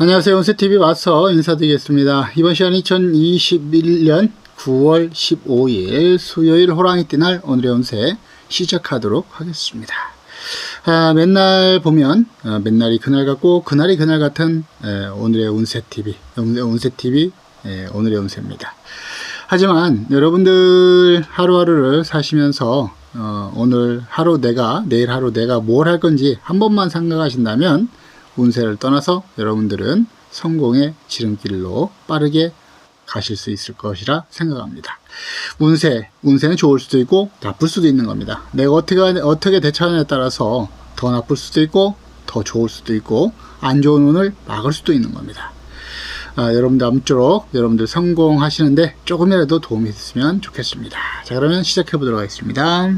안녕하세요. 온세TV 와서 인사드리겠습니다. 이번 시간 2021년 9월 15일 수요일 호랑이띠 날 오늘의 운세 시작하도록 하겠습니다. 아, 맨날 보면 아, 맨날이 그날 같고 그날이 그날 같은 에, 오늘의 운세TV 운세TV 에, 오늘의 운세입니다. 하지만 여러분들 하루하루를 사시면서 어, 오늘 하루 내가 내일 하루 내가 뭘 할 건지 한 번만 생각하신다면 운세를 떠나서 여러분들은 성공의 지름길로 빠르게 가실 수 있을 것이라 생각합니다. 운세, 운세는 좋을 수도 있고 나쁠 수도 있는 겁니다. 내가 어떻게 어떻게 대처하느냐에 따라서 더 나쁠 수도 있고 더 좋을 수도 있고 안 좋은 운을 막을 수도 있는 겁니다. 아, 여러분들 아무쪼록 여러분들 성공하시는데 조금이라도 도움이 됐으면 좋겠습니다. 자 그러면 시작해 보도록 하겠습니다.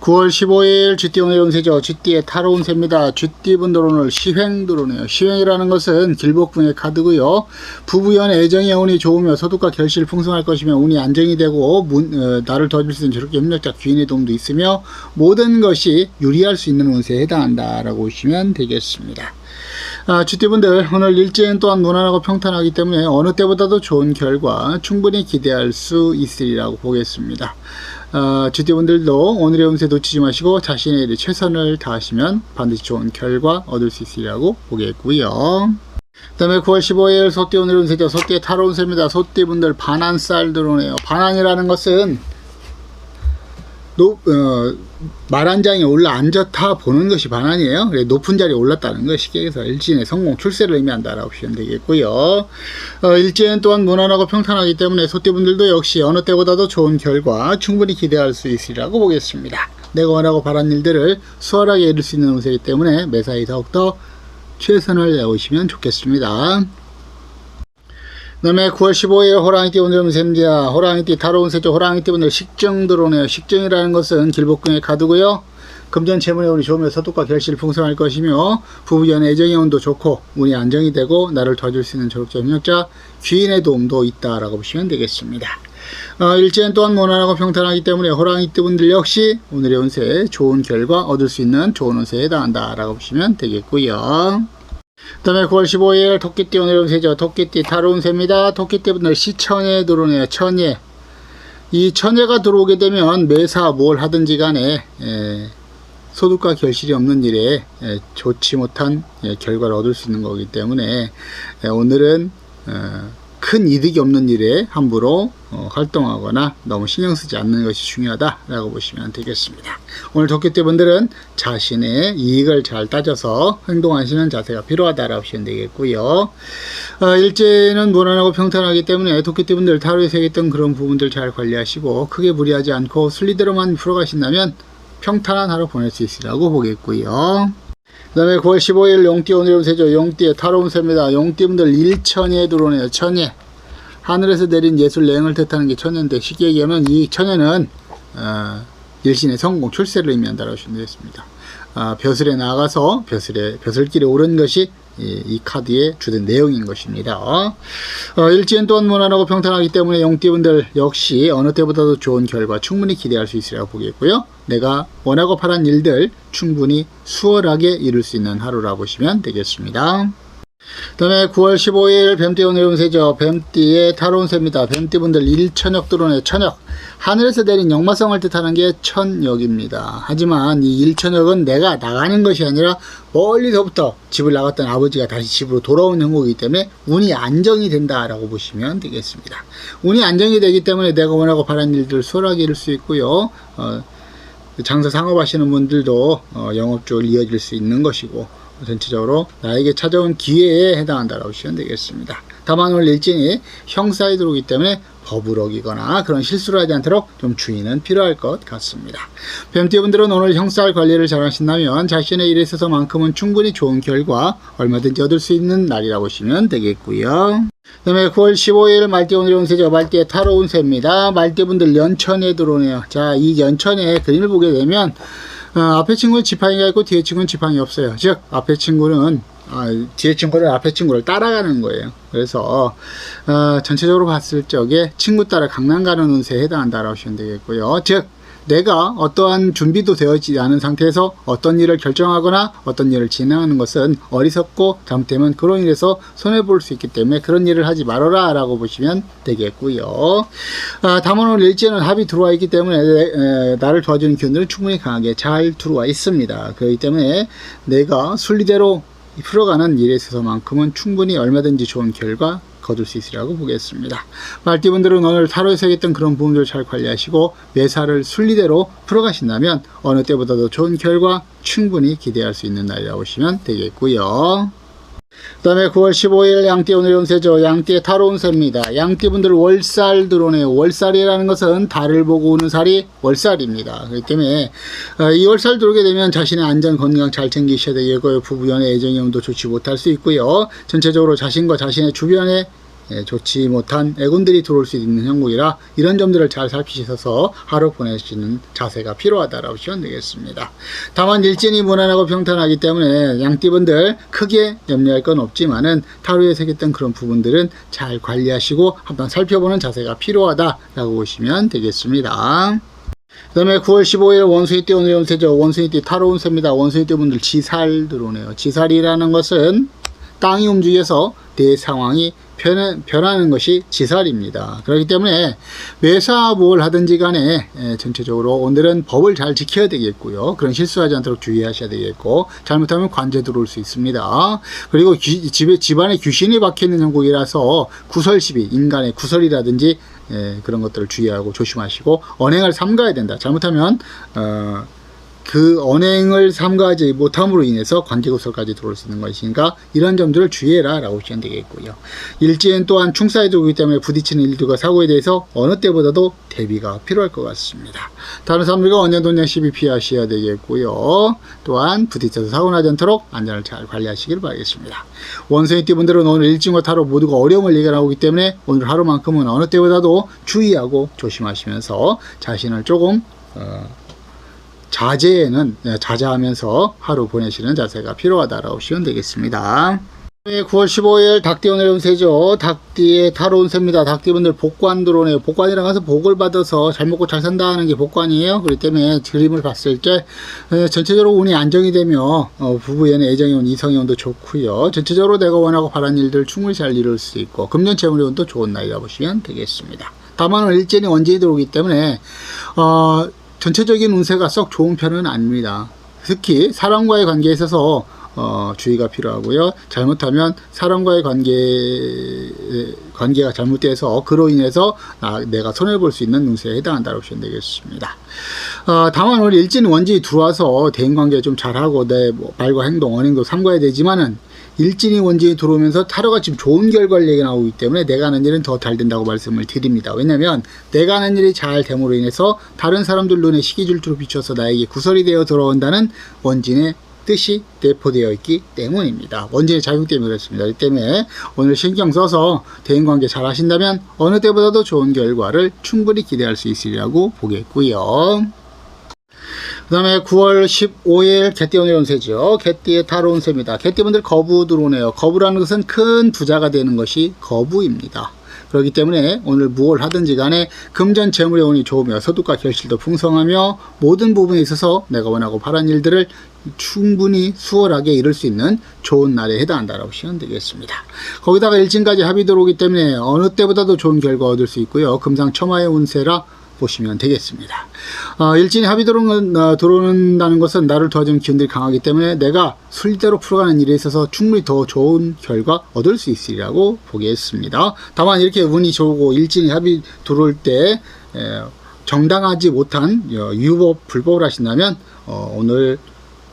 9월 15일 쥐띠 오늘 운세죠. 쥐띠의 타로 운 세입니다. 쥐띠 분들 오늘 시횡 들어오네요. 시횡이라는 것은 길복궁의 카드고요. 부부연 애정의 운이 좋으며 소득과 결실 풍성할 것이며 운이 안정이 되고 문, 어, 나를 도와줄 수 있는 저렇게 협력자 귀인의 도움도 있으며 모든 것이 유리할 수 있는 운세에 해당한다라고 보시면 되겠습니다. 아, 쥐띠분들 오늘 일지는 또한 무난하고 평탄하기 때문에 어느 때보다도 좋은 결과 충분히 기대할 수 있으리라고 보겠습니다. 어, 쥐띠분들도 오늘의 운세 놓치지 마시고 자신의 일에 최선을 다하시면 반드시 좋은 결과 얻을 수 있으리라고 보겠고요. 그 다음에 9월 15일 소띠 오늘 운세죠. 소띠의 타로 운세입니다. 소띠분들 반환살 들어오네요. 반환이라는 것은 높, 어, 말한 장에 올라 앉았다 보는 것이 반환이에요. 높은 자리에 올랐다는 것이 그래서 일진의 성공 출세를 의미한다라고 보시면 되겠고요. 어, 일진 또한 무난하고 평탄하기 때문에 소띠분들도 역시 어느 때보다도 좋은 결과 충분히 기대할 수 있으리라고 보겠습니다. 내가 원하고 바란 일들을 수월하게 이룰 수 있는 운세이기 때문에 매사에 더욱더 최선을 다하시면 좋겠습니다. 그 다음에 9월 15일 호랑이띠 오늘 운세입니다. 호랑이띠 다로 운세죠. 호랑이띠 분들 식정 들어오네요. 식정이라는 것은 길복궁의 카드고요. 금전 재물의 운이 좋으며 서독과 결실 풍성할 것이며 부부연 애정의 운도 좋고 운이 안정이 되고 나를 도와줄 수 있는 졸업자 협력자 귀인의 도움도 있다라고 보시면 되겠습니다. 어, 일지는 또한 무난하고 평탄하기 때문에 호랑이띠 분들 역시 오늘의 운세에 좋은 결과 얻을 수 있는 좋은 운세에 해당한다라고 보시면 되겠고요. 그 다음에 9월 15일 토끼띠 오늘 운세죠. 토끼띠 타로 운세입니다. 토끼띠 분들 시천에 들어오네요. 천예. 이 천예가 들어오게 되면 매사 뭘 하든지 간에 에, 소득과 결실이 없는 일에 에, 좋지 못한 에, 결과를 얻을 수 있는 거기 때문에 에, 오늘은 어, 큰 이득이 없는 일에 함부로 어, 활동하거나 너무 신경 쓰지 않는 것이 중요하다라고 보시면 되겠습니다. 오늘 도끼띠 분들은 자신의 이익을 잘 따져서 행동하시는 자세가 필요하다라고 보시면 되겠고요. 어, 일제는 무난하고 평탄하기 때문에 도끼띠 분들 타로에서 얘기했던 그런 부분들 잘 관리하시고 크게 무리하지 않고 순리대로만 풀어가신다면 평탄한 하루 보낼 수 있으리라고 보겠고요. 그 다음에 9월 15일 용띠 오늘 운세죠. 용띠의 타로 운세입니다. 용띠분들 일천에 들어오네요. 천예. 하늘에서 내린 예술 내용을 뜻하는 게 천예인데 쉽게 얘기하면 이 천예는 어, 일신의 성공 출세를 의미한다고 보시면 되겠습니다. 어, 벼슬에 나가서 벼슬에 벼슬길에 오른 것이 이, 이 카드의 주된 내용인 것입니다. 어, 일지는 또한 무난하고 평탄하기 때문에 용띠분들 역시 어느 때보다도 좋은 결과 충분히 기대할 수 있으리라고 보겠고요. 내가 원하고 바란 일들 충분히 수월하게 이룰 수 있는 하루라 보시면 되겠습니다. 그 다음에 9월 15일 뱀띠 오늘 운세죠. 뱀띠의 타로 운세입니다. 뱀띠분들 일천역 들어오네 천역. 하늘에서 내린 역마성을 뜻하는 게 천역입니다. 하지만 이 일천역은 내가 나가는 것이 아니라 멀리서부터 집을 나갔던 아버지가 다시 집으로 돌아오는 행복이기 때문에 운이 안정이 된다라고 보시면 되겠습니다. 운이 안정이 되기 때문에 내가 원하고 바란 일들을 수월하게 이룰 수 있고요. 어, 장사 상업하시는 분들도 어, 영업 쪽을 이어질 수 있는 것이고 전체적으로 나에게 찾아온 기회에 해당한다고 보시면 되겠습니다. 다만 오늘 일진이 형사에 들어오기 때문에 법을 어기거나 그런 실수를 하지 않도록 좀 주의는 필요할 것 같습니다. 뱀띠분들은 오늘 형사 관리를 잘 하신다면 자신의 일에 있어서만큼은 충분히 좋은 결과 얼마든지 얻을 수 있는 날이라고 보시면 되겠고요. 그 다음에 9월 15일 말띠 오늘 운세죠. 말띠의 타로 운세입니다. 말띠분들 연천에 들어오네요. 자, 이 연천에 그림을 보게 되면 어, 앞에 친구는 지팡이가 있고 뒤에 친구는 지팡이 없어요. 즉 앞에 친구는 아, 뒤에 친구를 앞에 친구를 따라가는 거예요. 그래서 어, 전체적으로 봤을 적에 친구 따라 강남 가는 운세에 해당한다라고 보시면 되겠고요. 즉 내가 어떠한 준비도 되어있지 않은 상태에서 어떤 일을 결정하거나 어떤 일을 진행하는 것은 어리석고 잘못되면 그로 인해서 손해볼 수 있기 때문에 그런 일을 하지 말아라 라고 보시면 되겠고요. 아, 오늘 일지에는 합이 들어와 있기 때문에 에, 나를 도와주는 기운들은 충분히 강하게 잘 들어와 있습니다. 그렇기 때문에 내가 순리대로 풀어가는 일에 있어서만큼은 충분히 얼마든지 좋은 결과 거둘 수 있으리라고 보겠습니다. 말띠분들은 오늘 타로에서 했던 그런 부분들을 잘 관리하시고 매사를 순리대로 풀어가신다면 어느 때보다도 좋은 결과 충분히 기대할 수 있는 날이라고 보시면 되겠고요. 그 다음에 9월 15일 양띠 오늘 운세죠. 양띠의 타로 운세입니다. 양띠분들 월살 들어오네요. 월살이라는 것은 달을 보고 오는 살이 월살입니다. 그렇기 때문에 어, 이 월살 들어오게 되면 자신의 안전 건강 잘 챙기셔야 되겠고요. 부부연의 애정의 운도 좋지 못할 수 있고요. 전체적으로 자신과 자신의 주변에 예, 좋지 못한 애군들이 들어올 수 있는 형국이라 이런 점들을 잘 살피셔서 하루 보내시는 자세가 필요하다라고 보시면 되겠습니다. 다만 일진이 무난하고 평탄하기 때문에 양띠분들 크게 염려할 건 없지만은 타로에 새겼던 그런 부분들은 잘 관리하시고 한번 살펴보는 자세가 필요하다라고 보시면 되겠습니다. 그 다음에 9월 15일 원숭이띠 오늘 연세죠. 원숭이띠 타로 운세입니다. 원숭이띠 분들 지살 들어오네요. 지살이라는 것은 땅이 움직여서 내 상황이 변해, 변하는 것이 지살입니다. 그렇기 때문에 매사 뭘 하든지 간에 에, 전체적으로 오늘은 법을 잘 지켜야 되겠고요. 그런 실수하지 않도록 주의하셔야 되겠고 잘못하면 관제 들어올 수 있습니다. 그리고 귀- 집에 집안에 귀신이 박혀 있는 형국이라서 구설 시비 인간의 구설이라든지 에, 그런 것들을 주의하고 조심하시고 언행을 삼가야 된다. 잘못하면 어, 그 언행을 삼가하지 못함으로 인해서 관계구설까지 들어올 수 있는 것이니까 이런 점들을 주의해라 라고 보시면 되겠고요. 일지엔 또한 충사에 들어오기 때문에 부딪히는 일들과 사고에 대해서 어느 때보다도 대비가 필요할 것 같습니다. 다른 사람들과 언년돈냥 시비 피하셔야 되겠고요. 또한 부딪혀서 사고 나지 않도록 안전을 잘 관리하시길 바라겠습니다. 원숭이 띠 분들은 오늘 일진과 타로 모두가 어려움을 예견하고 있기 때문에 오늘 하루만큼은 어느 때보다도 주의하고 조심하시면서 자신을 조금 어, 자제에는 예, 자제하면서 하루 보내시는 자세가 필요하다라고 보시면 되겠습니다. 9월 15일 닭띠 오늘 운세죠. 닭띠의 타로 운세입니다. 닭띠분들 복관 들어오네요. 복관이라는 것은 복을 받아서 잘 먹고 잘 산다는 게 복관이에요. 그렇기 때문에 그림을 봤을 때 에, 전체적으로 운이 안정이 되며 어, 부부에는 애정의 운, 이성의 운도 좋고요. 전체적으로 내가 원하고 바라는 일들 충분히 잘 이룰 수 있고 금전 재물의 운도 좋은 날이라 보시면 되겠습니다. 다만 일진이 원진이 들어오기 때문에 어, 전체적인 운세가 썩 좋은 편은 아닙니다. 특히 사람과의 관계에 있어서 어, 주의가 필요하고요. 잘못하면 사람과의 관계 관계가 잘못돼서 그로 인해서 나, 내가 손해 볼 수 있는 운세에 해당한다고 보시면 되겠습니다. 어, 다만 우리 일진 원진이 들어와서 대인 관계 좀 잘하고 내 뭐, 말과 행동, 언행도 삼가야 되지만은 일진이 원진이 들어오면서 타로가 지금 좋은 결과를 얘기 나오기 때문에 내가 하는 일은 더 잘 된다고 말씀을 드립니다. 왜냐면 내가 하는 일이 잘 됨으로 인해서 다른 사람들 눈에 시기줄투로 비춰서 나에게 구설이 되어 들어온다는 원진의 뜻이 내포되어 있기 때문입니다. 원진의 작용 때문에 그렇습니다. 이 때문에 오늘 신경 써서 대인관계 잘 하신다면 어느 때보다도 좋은 결과를 충분히 기대할 수 있으리라고 보겠고요. 그 다음에 9월 15일 개띠 오늘 운세죠. 개띠의 타로 운세입니다. 개띠분들 거부 들어오네요. 거부라는 것은 큰 부자가 되는 것이 거부입니다. 그렇기 때문에 오늘 무엇을 하든지 간에 금전 재물의 운이 좋으며 소득과 결실도 풍성하며 모든 부분에 있어서 내가 원하고 바란 일들을 충분히 수월하게 이룰 수 있는 좋은 날에 해당한다라고 보시면 되겠습니다. 거기다가 일진까지 합이 들어오기 때문에 어느 때보다도 좋은 결과 얻을 수 있고요. 금상첨화의 운세라 보시면 되겠습니다. 어, 일진이 합이 들어오는, 어, 들어온다는 것은 나를 도와주는 기운들이 강하기 때문에 내가 순리대로 풀어가는 일에 있어서 충분히 더 좋은 결과 얻을 수 있으리라고 보겠습니다. 다만 이렇게 운이 좋고 일진이 합이 들어올 때 에, 정당하지 못한 어, 유법 불법을 하신다면 어, 오늘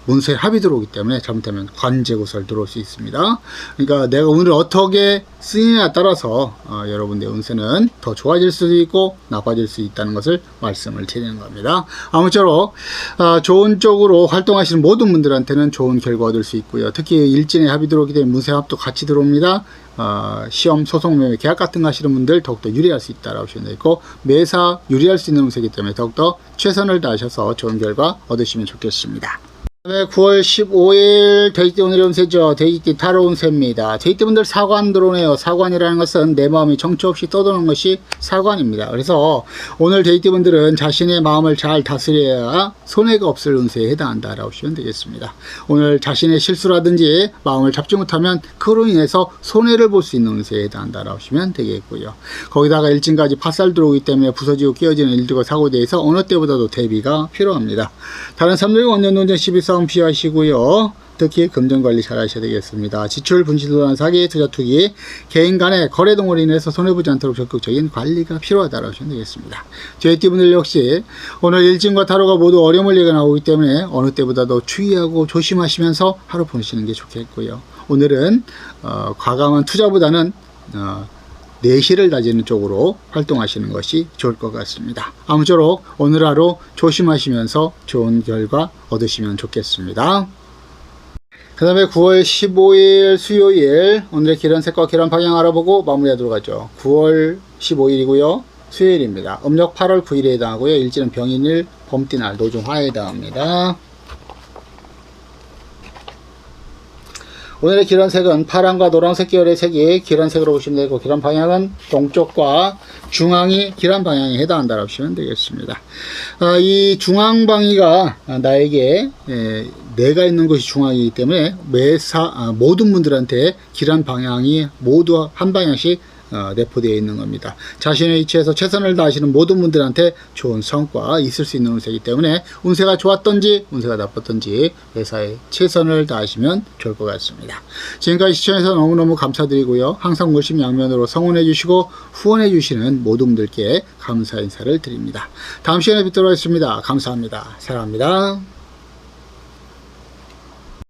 문서에 합이 들어오기 때문에 잘못하면 관제고설 들어올 수 있습니다. 그러니까 내가 오늘 어떻게 쓰느냐에 따라서 어, 여러분의 운세는 더 좋아질 수도 있고 나빠질 수 있다는 것을 말씀을 드리는 겁니다. 아무쪼록 어, 좋은 쪽으로 활동하시는 모든 분들한테는 좋은 결과 얻을 수 있고요. 특히 일진에 합이 들어오기 때문에 문세 합도 같이 들어옵니다. 어, 시험, 소송, 매매, 계약 같은 거 하시는 분들 더욱더 유리할 수 있다라고 보시면 되고 매사 유리할 수 있는 운세이기 때문에 더욱더 최선을 다하셔서 좋은 결과 얻으시면 좋겠습니다. 네, 9월 15일 돼지띠 오늘의 운세죠. 돼지띠 타로 운세입니다. 돼지띠분들 사관 들어오네요. 사관이라는 것은 내 마음이 정처 없이 떠도는 것이 사관입니다. 그래서 오늘 돼지띠분들은 자신의 마음을 잘 다스려야 손해가 없을 운세에 해당한다라고 보시면 되겠습니다. 오늘 자신의 실수라든지 마음을 잡지 못하면 그로 인해서 손해를 볼 수 있는 운세에 해당한다라고 보시면 되겠고요. 거기다가 일진까지 파살 들어오기 때문에 부서지고 끼어지는 일들과 사고에 대해서 어느 때보다도 대비가 필요합니다. 다른 365년 논쟁 14 변동성 피하시고요. 특히 금전관리 잘 하셔야 되겠습니다. 지출, 분실도난, 사기, 투자, 투기, 개인 간의 거래 동으로 인해서 손해보지 않도록 적극적인 관리가 필요하다고 하시면 되겠습니다. 저희 띠분들 역시 오늘 일진과 타로가 모두 어려움을 얘기 나오기 때문에 어느 때보다도 주의하고 조심하시면서 하루 보내시는 게 좋겠고요. 오늘은 어, 과감한 투자보다는 어, 내실을 다지는 쪽으로 활동하시는 것이 좋을 것 같습니다. 아무쪼록 오늘 하루 조심하시면서 좋은 결과 얻으시면 좋겠습니다. 그 다음에 9월 15일 수요일 오늘의 기란색과 기란 방향 알아보고 마무리하도록 하죠. 9월 15일이고요. 수요일입니다. 음력 8월 9일에 해당하고요. 일지는 병인일, 범띠날, 노중화에 해당합니다. 오늘의 기란색은 파란과 노란색 계열의 색이 기란색으로 보시면 되고 기란 방향은 동쪽과 중앙이 기란 방향에 해당한다고 보시면 되겠습니다. 아, 이 중앙방위가 나에게 에, 내가 있는 것이 중앙이기 때문에 매사 아, 모든 분들한테 기란 방향이 모두 한 방향씩 어, 내포되어 있는 겁니다. 자신의 위치에서 최선을 다하시는 모든 분들한테 좋은 성과 있을 수 있는 운세이기 때문에 운세가 좋았던지 운세가 나빴던지 회사에 최선을 다하시면 좋을 것 같습니다. 지금까지 시청해서 너무너무 감사드리고요. 항상 물심 양면으로 성원해 주시고 후원해 주시는 모든 분들께 감사 인사를 드립니다. 다음 시간에 뵙도록 하겠습니다. 감사합니다. 사랑합니다.